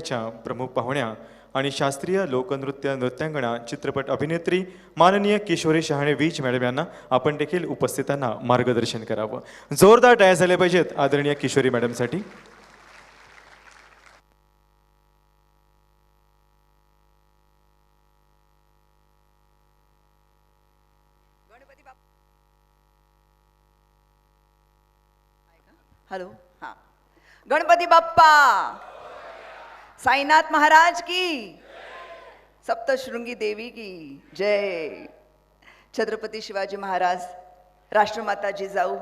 प्रमुख पाहुण्या आणि शास्त्रीय लोकनृत्य नृत्यांगणा चित्रपट अभिनेत्री माननीय किशोरी शहाणे वीज मॅडम यांना आपण देखील उपस्थितांना मार्गदर्शन करावं. जोरदार टाळ्या झाल्या पाहिजेत आदरणीय किशोरी मॅडमसाठी. हॅलो हां. गणपती बाप्पा! साईनाथ महाराज की। सप्तशृंगी देवी की। जय। छत्रपती शिवाजी महाराज राष्ट्रमाता जिजाऊ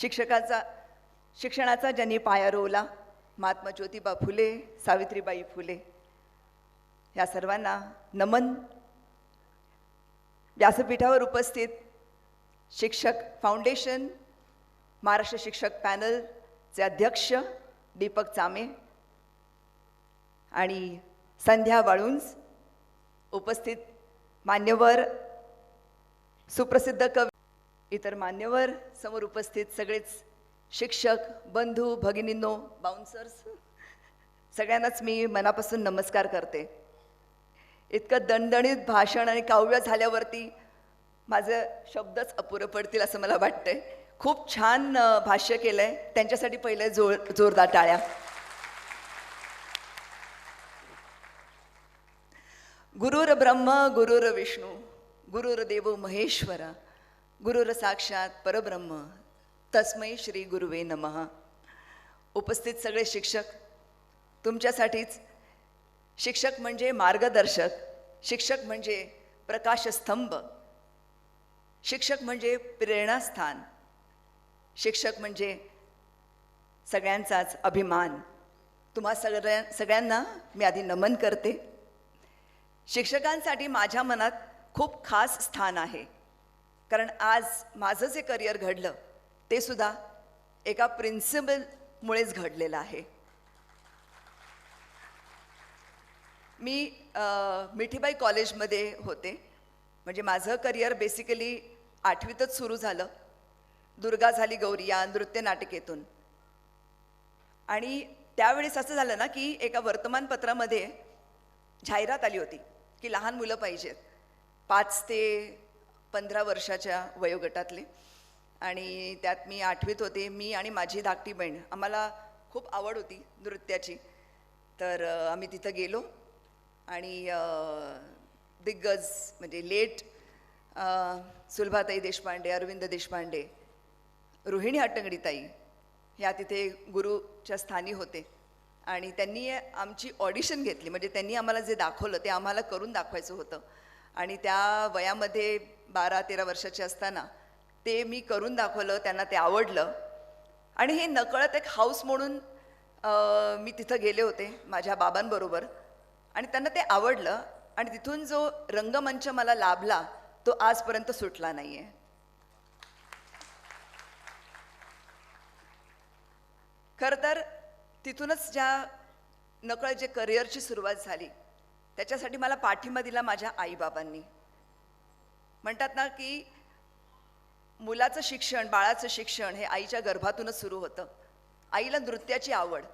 शिक्षकाचा शिक्षणाचा ज्यांनी पाया रोवला महात्मा ज्योतिबा फुले सावित्रीबाई फुले या सर्वांना नमन. व्यासपीठावर उपस्थित शिक्षक फाउंडेशन महाराष्ट्र शिक्षक पॅनलचे अध्यक्ष दीपक चामे आणि संध्या वाळुंज उपस्थित मान्यवर सुप्रसिद्ध कवी इतर मान्यवर समोर उपस्थित सगळेच शिक्षक बंधू भगिनींनो बाउन्सर्स सगळ्यांनाच मी मनापासून नमस्कार करते. इतकं दणदणीत भाषण आणि काव्य झाल्यावरती माझं शब्दच अपुरं पडतील असं मला वाटतंय. खूप छान भाष्य भाष्य केलंय. त्यांच्यासाठी पहिले जोर जोरदार टाळ्या. गुरुर ब्रह्म गुरुर विष्णू गुरुर देवो महेश्वर गुरुर साक्षात परब्रह्म. तस्मै श्री गुरुवे नमः. उपस्थित सगळे शिक्षक तुमच्यासाठीच. शिक्षक म्हणजे मार्गदर्शक शिक्षक म्हणजे प्रकाशस्तंभ शिक्षक म्हणजे प्रेरणास्थान शिक्षक म्हणजे सगळ्यांचाच अभिमान. तुम्हा सगळ्या सगळ्यांना मी आधी नमन करते. शिक्षकांसाठी माझ्या मनात खूप खास स्थान आहे. कारण आज माझं जे करिअर घडलं ते सुद्धा एका प्रिन्सिपलमुळेच घडलेलं आहे. मी मिठीबाई कॉलेजमध्ये होते. म्हणजे माझं करिअर बेसिकली आठवीतच सुरू झालं. दुर्गा झाली गौरी या नृत्य नाटिकेतून. आणि त्यावेळेस असं झालं ना की एका वर्तमानपत्रामध्ये जाहिरात आली होती. की लहान मुलं पाहिजेत. पाच ते पंधरा वर्षाच्या वयोगटातले. आणि त्यात मी आठवीत होते. मी आणि माझी धाकटी बहीण. आम्हाला खूप आवड होती नृत्याची. तर आम्ही तिथं गेलो. आणि दिग्गज म्हणजे लेट सुलभाताई देशपांडे अरविंद देशपांडे रोहिणी हट्टंगडीताई ह्या तिथे गुरुच्या स्थानी होते. आणि त्यांनी आमची ऑडिशन घेतली. म्हणजे त्यांनी आम्हाला जे दाखवलं ते आम्हाला करून दाखवायचं होतं. आणि त्या वयामध्ये बारा तेरा वर्षाचे असताना ते मी करून दाखवलं त्यांना ते आवडलं. आणि हे नकळत एक हाऊस म्हणून मी तिथं गेले होते माझ्या बाबांबरोबर. आणि त्यांना ते आवडलं. आणि तिथून जो रंगमंच मला लाभला तो आजपर्यंत सुटला नाही आहे खरं तर तिथूनच ज्या नकळत जे करिअरची सुरुवात झाली त्याच्यासाठी मला पाठिंबा दिला माझ्या आईबाबांनी. म्हणतात ना की मुलाचं शिक्षण बाळाचं शिक्षण हे आईच्या गर्भातूनच सुरू होतं. आईला नृत्याची आवड.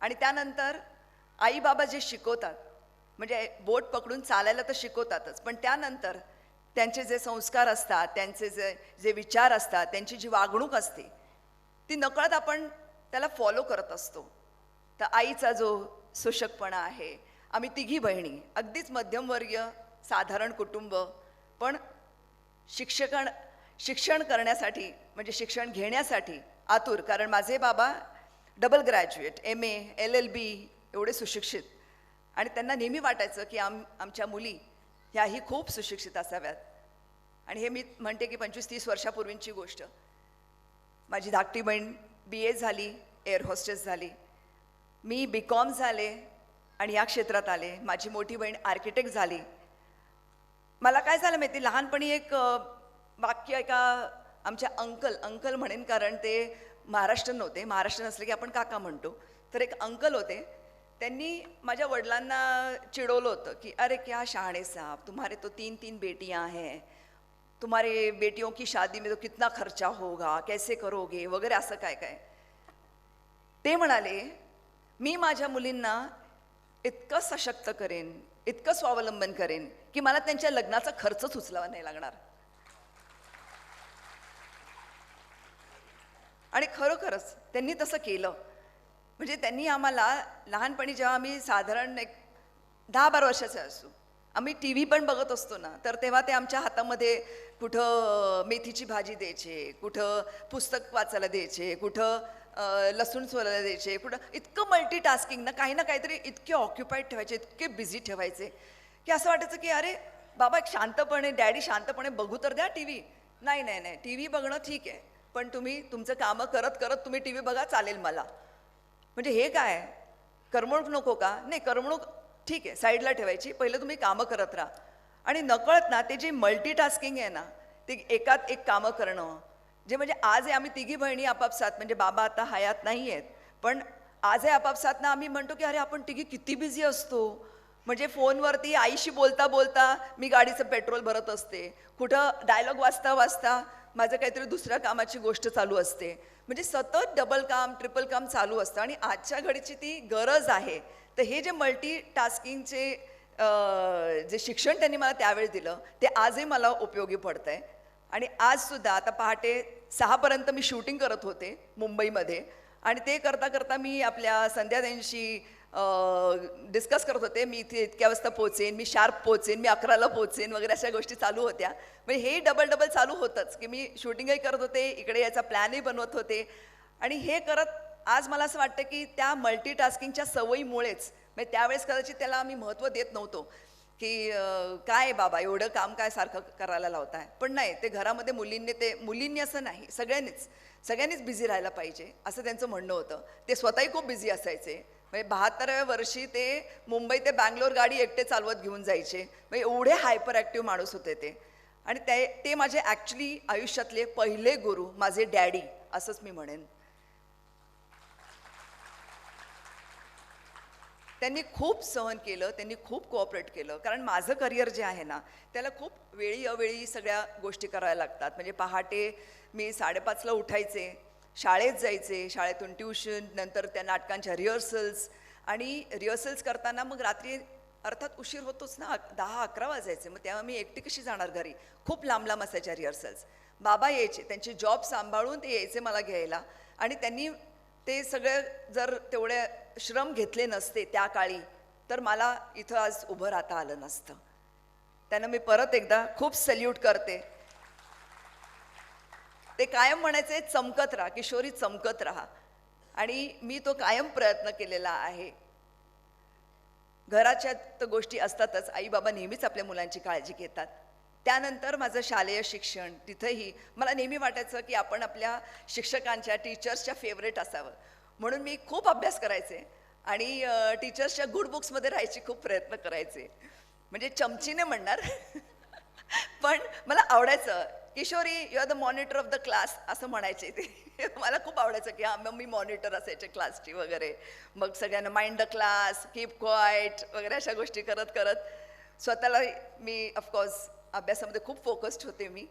आणि त्यानंतर आईबाबा जे शिकवतात म्हणजे बोट पकडून चालायला तर शिकवतातच पण त्यानंतर त्यांचे जे संस्कार असतात त्यांचे जे जे विचार असतात त्यांची जी वागणूक असते ती नकळत आपण त्याला फॉलो करत असतो. तर आईचा जो सुशकपणा आहे आम्ही तिघी बहिणी अगदीच मध्यमवर्गीय साधारण कुटुंब पण शिक्षकण शिक्षण करण्यासाठी म्हणजे शिक्षण घेण्यासाठी आतुर. कारण माझे बाबा double graduate M A L L B एवढे सुशिक्षित. आणि त्यांना नेहमी वाटायचं की आम आमच्या मुली ह्याही खूप सुशिक्षित असाव्यात. आणि हे मी म्हणते की पंचवीस तीस वर्षापूर्वींची गोष्ट. माझी धाकटी बहीण बी ए झाली एअर होस्टेस झाली. मी बी कॉम झाले आणि या क्षेत्रात आले. माझी मोठी बहीण आर्किटेक्ट झाली. मला काय झालं माहिती? लहानपणी एक वाक्य एका आमच्या अंकल अंकल म्हणेन कारण ते महाराष्ट्र नव्हते. महाराष्ट्र नसले की आपण काका म्हणतो. तर एक अंकल होते. त्यांनी माझ्या वडिलांना चिडवलं होतं की अरे क्या शहाणे साहब तुम्हारे तो तीन तीन बेटियां हैं. तुम्हारे बेटियों की शादी में तो कितना खर्चा होगा कैसे करोगे वगैरे असं काय काय ते म्हणाले मी माझ्या मुलींना इतकं सशक्त करेन इतकं स्वावलंबन करेन की मला त्यांच्या लग्नाचा खर्चच उचलावा नाही लागणार. आणि खरोखरच त्यांनी तसं केलं. म्हणजे त्यांनी आम्हाला लहानपणी जेव्हा आम्ही साधारण एक दहा बारा वर्षाचे असू आम्ही टी व्ही पण बघत असतो ना तर तेव्हा ते आमच्या हातामध्ये कुठं मेथीची भाजी द्यायचे कुठं पुस्तक वाचायला द्यायचे कुठं लसूण सोलायला द्यायचे कुठं इतकं मल्टीटास्किंग ना काही ना काहीतरी इतके ऑक्युपाईड ठेवायचे इतके बिझी ठेवायचे की असं वाटायचं की अरे बाबा एक शांतपणे डॅडी शांतपणे बघू तर द्या टी व्ही नाही नाही नाही टी व्ही बघणं ठीक आहे पण तुम्ही तुमचं कामं करत करत तुम्ही टी व्ही बघा चालेल मला. म्हणजे हे काय? करमणूक नको का? नाही करमणूक ठीक आहे साईडला ठेवायची पहिलं तुम्ही कामं करत राहा. आणि नकळत ना ते जे मल्टीटास्किंग आहे ना ते एकात एक कामं करणं जे म्हणजे आज आहे आम्ही तिघी बहिणी आपापसात म्हणजे बाबा आता हयात नाही आहेत पण आज आहे आपापसात ना आम्ही म्हणतो की अरे आपण तिघी किती बिझी असतो. म्हणजे फोनवरती आईशी बोलता बोलता मी गाडीचं पेट्रोल भरत असते. कुठं डायलॉग वाचता वाचता माझं काहीतरी दुसऱ्या कामाची गोष्ट चालू असते. म्हणजे सतत डबल काम ट्रिपल काम चालू असतं आणि आजच्या घडीची ती गरज आहे. तर हे जे मल्टी टास्किंगचे जे शिक्षण त्यांनी मला त्यावेळी दिलं ते आजही मला उपयोगी पडतं आहे आणि आजसुद्धा आता पहाटे सहापर्यंत मी शूटिंग करत होते मुंबईमध्ये. आणि ते करता करता मी आपल्या संध्याताईंशी डिस्कस करत होते. मी इथे इतक्या वाजता पोचेन मी शार्प पोचेन मी अकराला पोचेन वगैरे अशा गोष्टी चालू होत्या. म्हणजे हे डबल डबल चालू होतंच की मी शूटिंगही करत होते इकडे याचा प्लॅनही बनवत होते. आणि हे करत आज मला असं वाटतं की त्या मल्टीटास्किंगच्या सवयीमुळेच म्हणजे त्यावेळेस कदाचित त्याला आम्ही महत्त्व देत नव्हतो. की काय बाबा एवढं काम काय सारखं करायला लावताय? पण नाही ते घरामध्ये मुलींनी ते मुलींनी असं नाही सगळ्यांनीच सगळ्यांनीच बिझी राहायला पाहिजे असं त्यांचं म्हणणं होतं. ते स्वतःही खूप बिझी असायचे. म्हणजे बहात्तराव्या वर्षी ते मुंबई ते बँगलोर गाडी एकटे चालवत घेऊन जायचे. म्हणजे एवढे हायपर ॲक्टिव्ह माणूस होते ते. आणि ते ते माझे ॲक्च्युली आयुष्यातले पहिले गुरु माझे डॅडी असंच मी म्हणेन. त्यांनी खूप सहन केलं त्यांनी खूप कोऑपरेट केलं. कारण माझं करिअर जे आहे ना त्याला खूप वेळी अवेळी सगळ्या गोष्टी करायला लागतात. म्हणजे पहाटे मी साडेपाचला उठायचे शाळेत जायचे शाळेतून ट्युशन नंतर त्या नाटकांच्या रिहर्सल्स आणि रिहर्सल्स करताना मग रात्री अर्थात उशीर होतोच ना दहा अकरा वाजायचे. मग तेव्हा मी एकटी कशी जाणार घरी? खूप लांब लांब असायच्या रिहर्सल्स बाबा यायचे त्यांचे जॉब सांभाळून ते यायचे मला घ्यायला. आणि त्यांनी ते सगळं जर तेवढे श्रम घेतले नसते त्या काळी तर मला इथं आज उभं राहता आलं नसतं. त्यांना मी परत एकदा खूप सल्यूट करते. ते कायम म्हणायचे चमकत राहा किशोरी चमकत राहा. आणि मी तो कायम प्रयत्न केलेला आहे. घराच्या तर गोष्टी असतातच. आई बाबा नेहमीच आपल्या मुलांची काळजी घेतात. त्यानंतर माझं शालेय शिक्षण तिथंही मला नेहमी वाटायचं की आपण आपल्या शिक्षकांच्या टीचर्सच्या फेवरेट असावं. म्हणून मी खूप अभ्यास करायचे आणि टीचर्सच्या गुड बुक्समध्ये राहायची खूप प्रयत्न करायचे. म्हणजे चमचीने म्हणणार. पण मला आवडायचं. Kishori you are the monitor of the class असं म्हणायचे ते. मला खूप आवडायचं की हां मग मी मॉनिटर असायचे क्लासची वगैरे. मग सगळ्यांना mind the class keep quiet वगैरे अशा गोष्टी करत करत स्वतःला मी ऑफकोर्स अभ्यासामध्ये खूप फोकस्ड होते मी.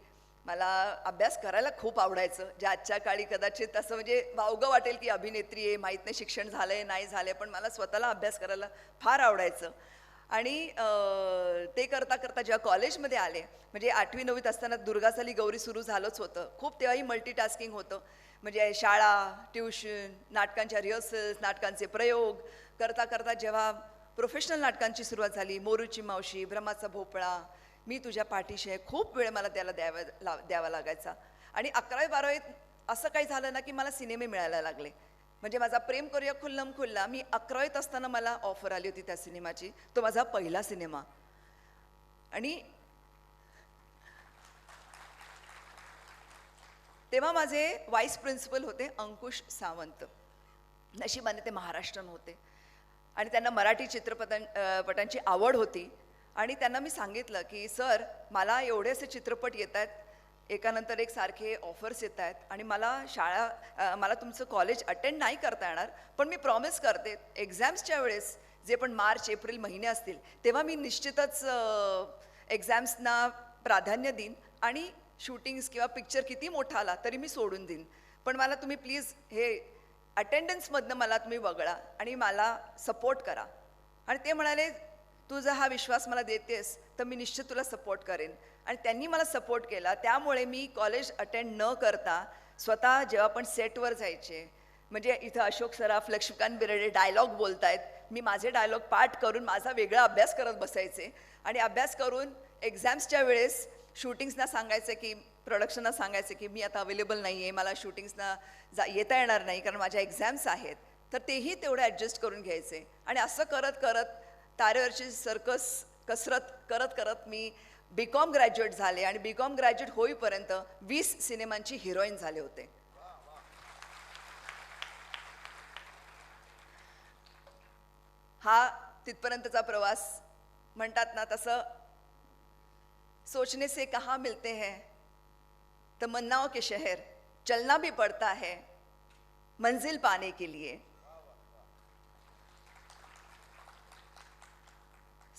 मला अभ्यास करायला खूप आवडायचं. जे आजच्या काळी कदाचित असं म्हणजे वावगं वाटेल की अभिनेत्री आहे माहीत नाही शिक्षण झालंय नाही झालं आहे पण मला स्वतःला अभ्यास करायला फार आवडायचं. आणि ते करता करता जेव्हा कॉलेजमध्ये आले म्हणजे आठवी नववीत असताना दुर्गासाली गौरी सुरू झालंच होतं. खूप तेव्हाही मल्टीटास्किंग होतं. म्हणजे शाळा ट्युशन नाटकांच्या रिहर्सल्स नाटकांचे प्रयोग. करता करता जेव्हा प्रोफेशनल नाटकांची सुरुवात झाली मोरूची मावशी ब्रह्माचा भोपळा मी तुझ्या पाठीशी आहे. खूप वेळ मला त्याला द्यावा ला द्यावा लागायचा. आणि अकरावी बारावीत असं काही झालं ना की मला सिनेमे मिळायला लागले. म्हणजे माझा प्रेम करूया खुल्लम खुल्ला. मी अकरावीत असताना मला ऑफर आली होती त्या सिनेमाची. तो माझा पहिला सिनेमा. आणि तेव्हा माझे वाईस प्रिन्सिपल होते अंकुश सावंत. नशिबाने ते महाराष्ट्रन होते आणि त्यांना मराठी चित्रपटां पटांची आवड होती. आणि त्यांना मी सांगितलं की सर मला एवढे असे चित्रपट येत आहेत एकानंतर एक सारखे ऑफर्स येत आहेत आणि मला शाळा मला तुमचं कॉलेज अटेंड नाही करता येणार पण मी प्रॉमिस करते एक्झाम्सच्या वेळेस जे पण मार्च एप्रिल महिने असतील तेव्हा मी निश्चितच एक्झाम्सना प्राधान्य देईन आणि शूटिंग्स किंवा पिक्चर किती मोठा आला तरी मी सोडून देईन. पण मला तुम्ही प्लीज हे अटेंडन्समधनं मला तुम्ही वगळा आणि मला सपोर्ट करा. आणि ते म्हणाले तू जर हा विश्वास मला देतेस तर मी निश्चित तुला सपोर्ट करेन. आणि त्यांनी मला सपोर्ट केला. त्यामुळे मी कॉलेज अटेंड न करता स्वतः जेव्हा आपण सेटवर जायचे म्हणजे इथं अशोक सराफ लक्ष्मीकांत बिरडे डायलॉग बोलतायत मी माझे डायलॉग पाठ करून माझा वेगळा अभ्यास करत बसायचे. आणि अभ्यास करून एक्झाम्सच्या वेळेस शूटिंग्सना सांगायचं की प्रोडक्शनला सांगायचं की मी आता अवेलेबल नाही आहे मला शूटिंग्सना जा येता येणार नाही कारण माझ्या एक्झाम्स आहेत. तर तेही तेवढं ॲडजस्ट करून घ्यायचे. आणि असं करत करत तारेवरची सर्कस कसरत करत करत मी बी कॉम ग्रॅज्युएट झाले आणि बी कॉम ग्रॅज्युएट होईपर्यंत वीस सिनेमांची हिरोईन झाले होते. हा तिथपर्यंतचा प्रवास म्हणतात ना तसं सोचने से कहाँ मिलते हैं तमन्नाओं के शहर चलना भी पड़ता है मंजिल पाने के लिए.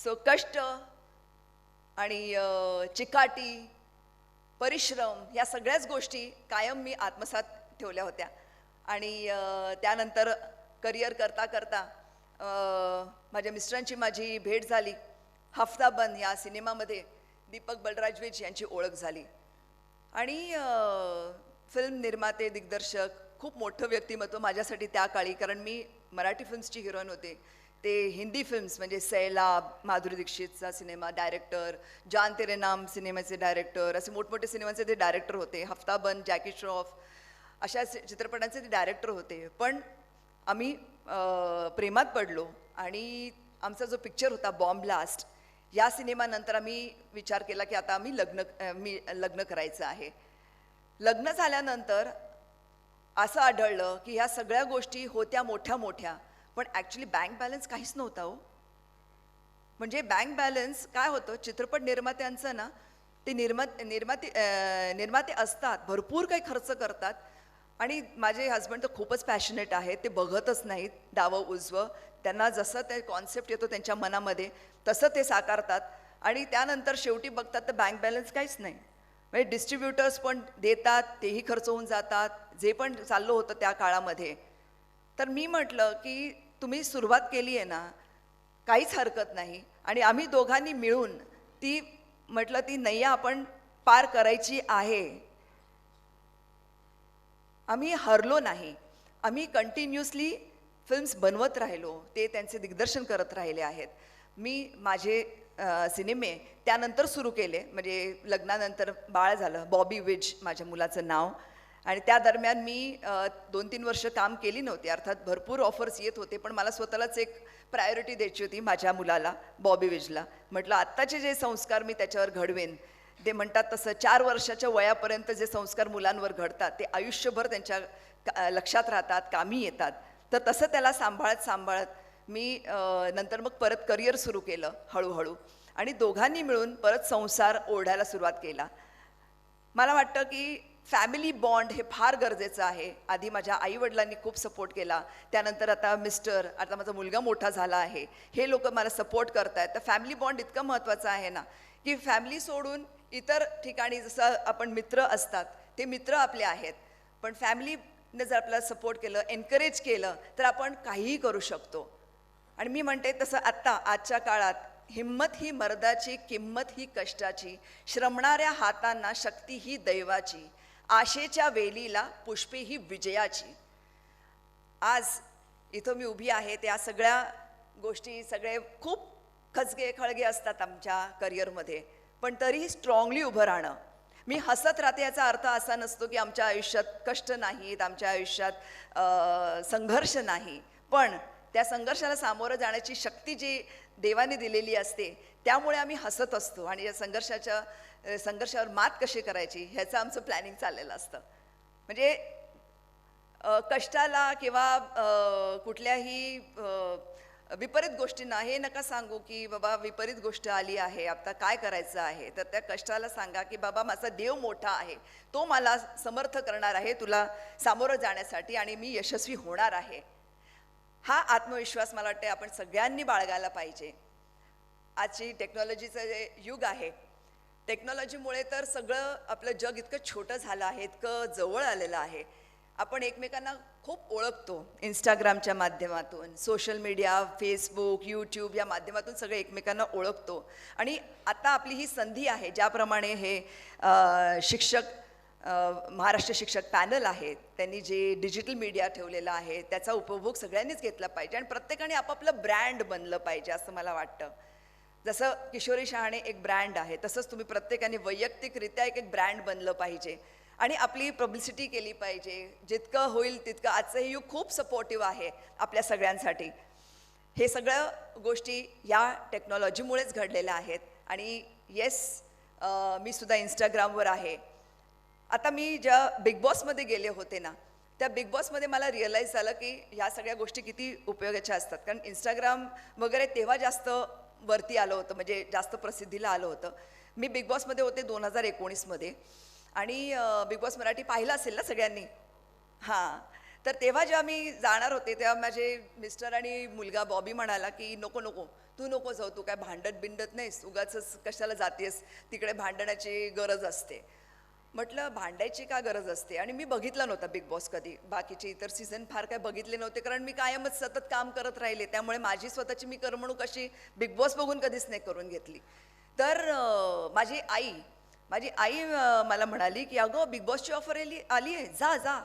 सो कष्ट आणि चिकाटी परिश्रम या सगळ्याच गोष्टी कायम मी आत्मसात ठेवल्या होत्या. आणि त्यानंतर करिअर करता करता माझ्या मिस्टरांची माझी भेट झाली. हफ्ताबंद या सिनेमामध्ये दीपक बलराजवेज यांची ओळख झाली. आणि फिल्म निर्माते दिग्दर्शक खूप मोठं व्यक्तिमत्व माझ्यासाठी त्या काळी कारण मी मराठी फिल्म्सची हिरोईन होते. ते हिंदी फिल्म्स म्हणजे सैलाब माधुरी दीक्षितचा सिनेमा डायरेक्टर जान तेरे नाम सिनेमाचे डायरेक्टर असे मोठमोठे सिनेमाचे ते डायरेक्टर होते. हफ्ताबंद जॅकी श्रॉफ अशा चित्रपटांचे ते डायरेक्टर होते. पण आम्ही प्रेमात पडलो आणि आमचा जो पिक्चर होता बॉम्ब ब्लास्ट या सिनेमानंतर आम्ही विचार केला की आता आम्ही लग्न मी लग्न करायचं आहे. लग्न झाल्यानंतर असं आढळलं की ह्या सगळ्या गोष्टी होत्या मोठ्या मोठ्या. पण ॲक्च्युली बँक बॅलन्स काहीच नव्हता हो. म्हणजे बँक बॅलन्स काय होतं चित्रपट निर्मात्यांचं ना ते निर्मात निर्माते निर्माते असतात भरपूर काही खर्च करतात. आणि माझे हस्बंड तर खूपच पॅशनेट आहेत ते बघतच नाहीत डावं उजवं. त्यांना जसं ते कॉन्सेप्ट येतो त्यांच्या मनामध्ये तसं ते साकारतात. आणि त्यानंतर शेवटी बघतात तर बँक बॅलन्स काहीच नाही. म्हणजे डिस्ट्रीब्युटर्स पण देतात तेही खर्च होऊन जातात. जे पण चाललं होतं त्या काळामध्ये. तर मी म्हटलं की तुम्ही सुरुवात केली आहे ना काहीच हरकत नाही. आणि आम्ही दोघांनी मिळून ती म्हटलं ती नैया आपण पार करायची आहे. आम्ही हरलो नाही. आम्ही कंटिन्युअसली फिल्म्स बनवत राहिलो. ते त्यांचे दिग्दर्शन करत राहिले आहेत. मी माझे सिनेमे त्यानंतर सुरू केले. म्हणजे लग्नानंतर बाळ झालं. बॉबी विज माझ्या मुलाचं नाव. आणि त्या दरम्यान मी दोन तीन वर्ष काम केली नव्हती. अर्थात भरपूर ऑफर्स येत होते पण मला स्वतःलाच एक प्रायोरिटी द्यायची होती माझ्या मुलाला बॉबी विजला म्हटलं आत्ताचे जे संस्कार मी त्याच्यावर घडवेन ते म्हणतात तसं चार वर्षाच्या वयापर्यंत जे संस्कार मुलांवर घडतात ते आयुष्यभर त्यांच्या का- लक्षात राहतात कामी येतात. तर तसं त्याला सांभाळत सांभाळत मी नंतर मग परत करिअर सुरू केलं हळूहळू. आणि दोघांनी मिळून परत संसार ओढायला सुरुवात केला. मला वाटतं की फॅमिली बॉन्ड हे फार गरजेचं आहे. आधी माझ्या आईवडिलांनी खूप सपोर्ट केला. त्यानंतर आता मिस्टर आता माझा मुलगा मोठा झाला आहे. हे लोक मला सपोर्ट करतायत. तर फॅमिली बॉन्ड इतकं महत्त्वाचं आहे ना की फॅमिली सोडून इतर ठिकाणी जसं आपण मित्र असतात ते मित्र आपले आहेत. पण फॅमिलीने जर आपल्याला सपोर्ट केलं एनकरेज केलं तर आपण काहीही करू शकतो. आणि मी म्हणते तसं आत्ता आजच्या काळात हिंमत ही मर्दाची किंमत ही कष्टाची श्रमणाऱ्या हातांना शक्ती ही दैवाची. आशेच्या वेलीला पुष्पे ही विजयाची. आज इथं मी उभी आहे त्या सगळ्या गोष्टी सगळे खूप खचगे खळगे असतात आमच्या करिअरमध्ये. पण तरीही स्ट्रॉंगली उभं राहणं. मी हसत राहते याचा अर्थ असा नसतो की आमच्या आयुष्यात कष्ट नाहीत आमच्या आयुष्यात संघर्ष नाही. पण त्या संघर्षाला सामोरं जाण्याची शक्ती जी देवाने दिलेली असते त्यामुळे आम्ही हसत असतो आणि या संघर्षाच्या संघर्षावर मात कशी करायची ह्याचं आमचं प्लॅनिंग चाललेलं असतं. म्हणजे कष्टाला किंवा कुठल्याही विपरीत गोष्टींना हे नका सांगू की बाबा विपरीत गोष्ट आली आहे आता काय करायचं आहे? तर त्या कष्टाला सांगा की बाबा माझा देव मोठा आहे तो मला समर्थ करणार आहे तुला सामोरं जाण्यासाठी आणि मी यशस्वी होणार आहे. हा आत्मविश्वास मला वाटते आपण सगळ्यांनी बाळगायला पाहिजे. आजची टेक्नॉलॉजीचं जे युग आहे टेक्नॉलॉजीमुळे तर सगळं आपलं जग इतकं छोटं झालं आहे इतकं जवळ आलेलं आहे. आपण एकमेकांना खूप ओळखतो इंस्टाग्रामच्या माध्यमातून सोशल मीडिया फेसबुक यूट्यूब या माध्यमातून सगळे एकमेकांना ओळखतो. आणि आता आपली ही संधी आहे ज्याप्रमाणे हे शिक्षक महाराष्ट्र शिक्षक पॅनल आहेत त्यांनी जे डिजिटल मीडिया ठेवलेला आहे त्याचा उपभोग सगळ्यांनीच घेतला पाहिजे आणि प्रत्येकाने आपापलं ब्रँड बनलं पाहिजे असं मला वाटतं. जसं किशोरी शहाणे एक ब्रँड आहे तसंच तुम्ही प्रत्येकाने वैयक्तिकरित्या एक एक ब्रँड बनलं पाहिजे आणि आपली पब्लिसिटी केली पाहिजे. जितकं होईल तितकं आजचं हे युग खूप सपोर्टिव्ह आहे आपल्या सगळ्यांसाठी. हे सगळं गोष्टी या टेक्नॉलॉजीमुळेच घडलेल्या आहेत आणि येस मी सुद्धा इंस्टाग्रामवर आहे. आता मी ज्या बिग बॉसमध्ये गेले होते ना त्या बिग बॉसमध्ये मला रिअलाईज झालं की ह्या सगळ्या गोष्टी किती उपयोगाच्या असतात. कारण इंस्टाग्राम वगैरे तेव्हा जास्त वरती आलं होतं म्हणजे जास्त प्रसिद्धीला आलं होतं. मी बिग बॉसमध्ये होते दोन हजार एकोणीसमध्ये आणि बिग बॉस मराठी पाहिलं असेल ना सगळ्यांनी? हां. तर तेव्हा जेव्हा मी जाणार होते तेव्हा माझे मिस्टर आणि मुलगा बॉबी म्हणाला की नको नको. तू नको जाऊ. तू काय भांडत बिंडत नाहीस. उगाच कशाला जातेस? तिकडे भांडण्याची गरज असते. म्हटलं भांडायची का गरज असते? आणि मी बघितला नव्हता बिग बॉस कधी. बाकीचे इतर सीझन फार काय बघितले नव्हते कारण मी कायमच सतत काम करत राहिले. त्यामुळे माझी स्वतःची मी करमणूक अशी बिग बॉस बघून कधीच नाही करून घेतली. तर माझी आई माझी आई मला म्हणाली की अगं बिग बॉसची ऑफर आली आली आहे. जा जा.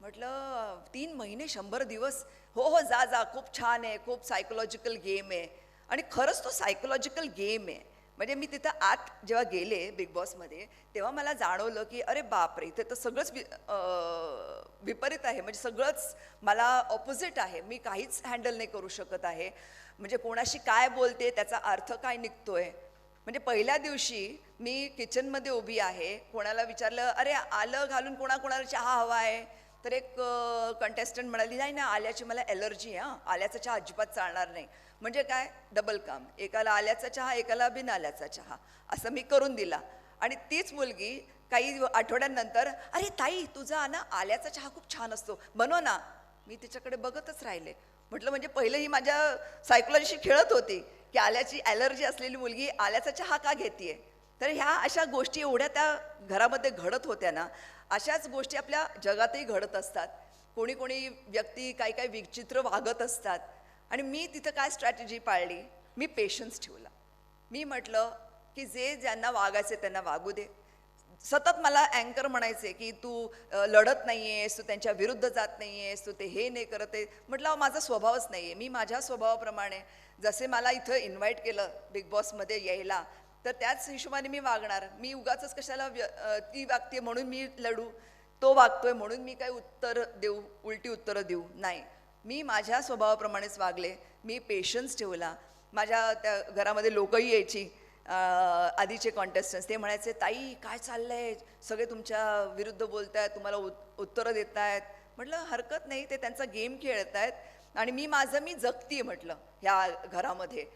म्हटलं तीन महिने शंभर दिवस. हो हो जा जा. खूप छान आहे. खूप सायकोलॉजिकल गेम आहे. आणि खरंच तो सायकोलॉजिकल गेम आहे. म्हणजे मी तिथं आत जेव्हा गेले बिग बॉसमध्ये तेव्हा मला जाणवलं की अरे बापरे इथे तर सगळंच वि- विपरीत आहे. म्हणजे सगळंच मला ऑपोजिट आहे. मी काहीच हँडल नाही करू शकत आहे. म्हणजे कोणाशी काय बोलते त्याचा अर्थ काय निघतोय? म्हणजे पहिल्या दिवशी मी किचनमध्ये उभी आहे. कोणाला विचारलं अरे आलं घालून कोणाकोणाला चहा हवा आहे तर एक कंटेस्टंट म्हणाली नाही ना आल्याची मला ॲलर्जी आहे हां. आल्याचा चहा अजिबात चालणार नाही. म्हणजे काय? डबल काम. एकाला आल्याचा चहा एकाला बिन आल्याचा चहा. असं मी करून दिला. आणि तीच मुलगी काही आठवड्यांनंतर अरे ताई तुझा ना आल्याचा चहा खूप छान असतो. बनव ना. मी तिच्याकडे बघतच राहिले. म्हटलं म्हणजे पहिले ही माझ्या सायकोलॉजीशी खेळत होती की आल्याची ॲलर्जी असलेली मुलगी आल्याचा चहा का घेते तर ह्या अशा गोष्टी एवढ्या त्या घरामध्ये घडत होत्या ना अशाच गोष्टी आपल्या जगातही घडत असतात. कोणी कोणी व्यक्ती काही काही विचित्र वागत असतात. आणि मी तिथं काय स्ट्रॅटेजी पाळली? मी पेशन्स ठेवला. मी म्हटलं की जे ज्यांना वागायचे त्यांना वागू दे. सतत मला अँकर म्हणायचे की तू लढत नाही आहेस तू त्यांच्या विरुद्ध जात नाही आहेस तू ते हे नाही करत आहे. म्हटलं अहो, माझा स्वभावच नाही आहे मी माझ्या स्वभावाप्रमाणे जसे मला इथं इन्व्हाइट केलं बिग बॉसमध्ये यायला तर त्याच हिशोबाने मी वागणार. मी उगाच कशाला व्य- ती वागते म्हणून मी लढू तो वागतोय म्हणून मी काही उत्तर देऊ उलटी उत्तरं देऊ. नाही. मी माझ्या स्वभावाप्रमाणेच वागले. मी पेशन्स ठेवला. माझ्या त्या घरामध्ये लोकही यायची आधीचे कॉन्टेस्टन्स ते म्हणायचे ताई काय चाललंय? सगळे तुमच्या विरुद्ध बोलत आहेत तुम्हाला उत् उत्तरं देत आहेत म्हटलं हरकत नाही. ते त्यांचा गेम खेळत आहेत आणि मी माझं मी जगती म्हटलं ह्या घरामध्ये.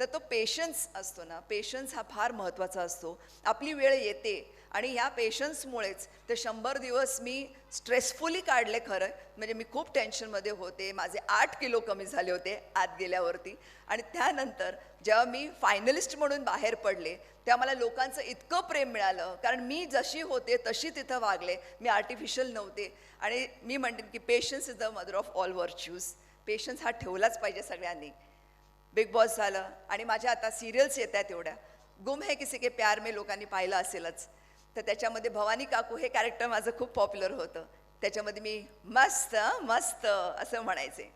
तर तो पेशन्स असतो ना. पेशन्स हा फार महत्त्वाचा असतो. आपली वेळ येते आणि ह्या पेशन्समुळेच ते शंभर दिवस मी स्ट्रेसफुली काढले खरं. म्हणजे मी खूप टेन्शनमध्ये होते. माझे आठ किलो कमी झाले होते आत गेल्यावरती. आणि त्यानंतर जेव्हा मी फायनलिस्ट म्हणून बाहेर पडले तेव्हा मला लोकांचं इतकं प्रेम मिळालं. कारण मी जशी होते तशी तिथं वागले. मी आर्टिफिशियल नव्हते. आणि मी म्हणते की patience is the mother of all virtues patience हा ठेवलाच पाहिजे सगळ्यांनी. बिग बॉस झालं आणि माझ्या आता सिरियल्स येत आहेत एवढ्या. गुम हे किसी के प्यार में लोकांनी पाहिलं असेलच. तर त्याच्यामध्ये भवानी काकू हे कॅरेक्टर माझं खूप पॉप्युलर होतं. त्याच्यामध्ये मी मस्त मस्त असं म्हणायचे.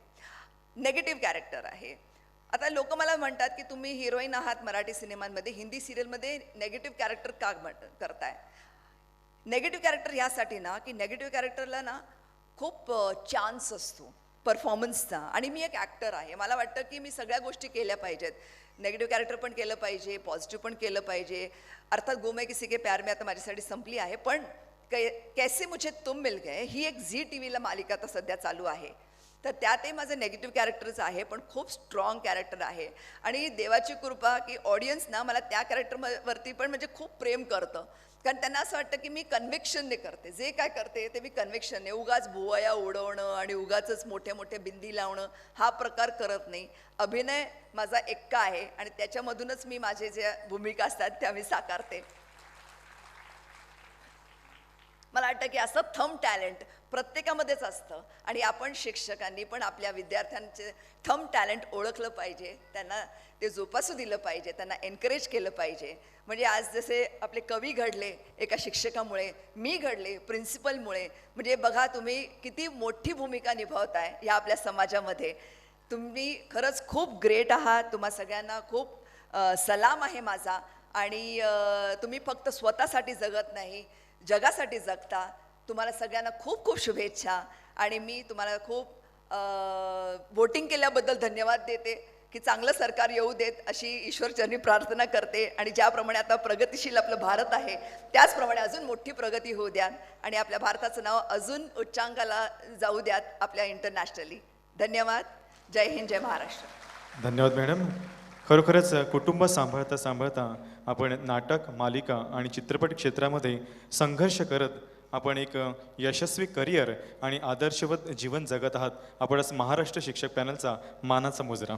नेगेटिव्ह कॅरेक्टर आहे. आता लोक मला म्हणतात की तुम्ही हिरोईन आहात मराठी सिनेमांमध्ये. हिंदी सिरियलमध्ये नेगेटिव्ह कॅरेक्टर का म्हट करताय? नेगेटिव्ह कॅरेक्टर ह्यासाठी ना की नेगेटिव्ह कॅरेक्टरला ना खूप चान्स असतो. परफॉर्मन्सचा आणि मी एक ॲक्टर आहे. मला वाटतं की मी सगळ्या गोष्टी केल्या पाहिजेत. नेगेटिव्ह कॅरेक्टर पण केलं पाहिजे पॉझिटिव्ह पण केलं पाहिजे. अर्थात गोमे किसी के प्यार में आता माझ्यासाठी संपली आहे. पण कै कैसे मुझे तुम मिल गए? ही एक झी टी व्हीला मालिका आता सध्या चालू आहे. तर त्यातही माझं नेगेटिव्ह कॅरेक्टरच आहे पण खूप स्ट्रॉंग कॅरेक्टर आहे. आणि देवाची कृपा की ऑडियन्स ना मला त्या कॅरेक्टरवरती पण म्हणजे खूप प्रेम करतं. कारण त्यांना असं वाटतं की मी कन्व्हिक्शनने करते. जे काय करते ते मी कन्व्हिक्शनने उगाच भुवया उडवणं आणि उगाच मोठे मोठे बिंदी लावणं हा प्रकार करत नाही. अभिनय माझा एक्का आहे आणि त्याच्यामधूनच मी माझे ज्या भूमिका असतात त्या मी साकारते. मला वाटतं की असं थम टॅलेंट प्रत्येकामध्येच असतं. आणि आपण शिक्षकांनी पण आपल्या विद्यार्थ्यांचे थम टॅलेंट ओळखलं पाहिजे. त्यांना ते जोपासू दिलं पाहिजे. त्यांना एनकरेज केलं पाहिजे. म्हणजे आज जसे आपले कवी घडले एका शिक्षकामुळे मी घडले प्रिन्सिपलमुळे म्हणजे बघा तुम्ही किती मोठी भूमिका निभावताय या आपल्या समाजामध्ये. तुम्ही खरंच खूप ग्रेट आहात. तुम्हा सगळ्यांना खूप सलाम आहे माझा. आणि तुम्ही फक्त स्वतःसाठी जगत नाही जगासाठी जगता. तुम्हाला सगळ्यांना खूप खूप शुभेच्छा. आणि मी तुम्हाला खूप वोटिंग केल्याबद्दल धन्यवाद देते की चांगलं सरकार येऊ देत अशी ईश्वरचरणी प्रार्थना करते. आणि ज्याप्रमाणे आता प्रगतिशील आपलं भारत आहे त्याचप्रमाणे अजून मोठी प्रगती होऊ द्या. आणि आपल्या भारताचं नाव अजून उच्चांकाला जाऊ द्यात आपल्या इंटरनॅशनली धन्यवाद. जय हिंद जय महाराष्ट्र. धन्यवाद मॅडम. खरोखरच कुटुंब सांभाळता सांभाळता आपण नाटक मालिका आणि चित्रपट क्षेत्रामध्ये संघर्ष करत आपण एक यशस्वी करिअर आणि आदर्शवत जीवन जगत आहात. आपणच महाराष्ट्र शिक्षक पॅनलचा मानाचा मुजरा.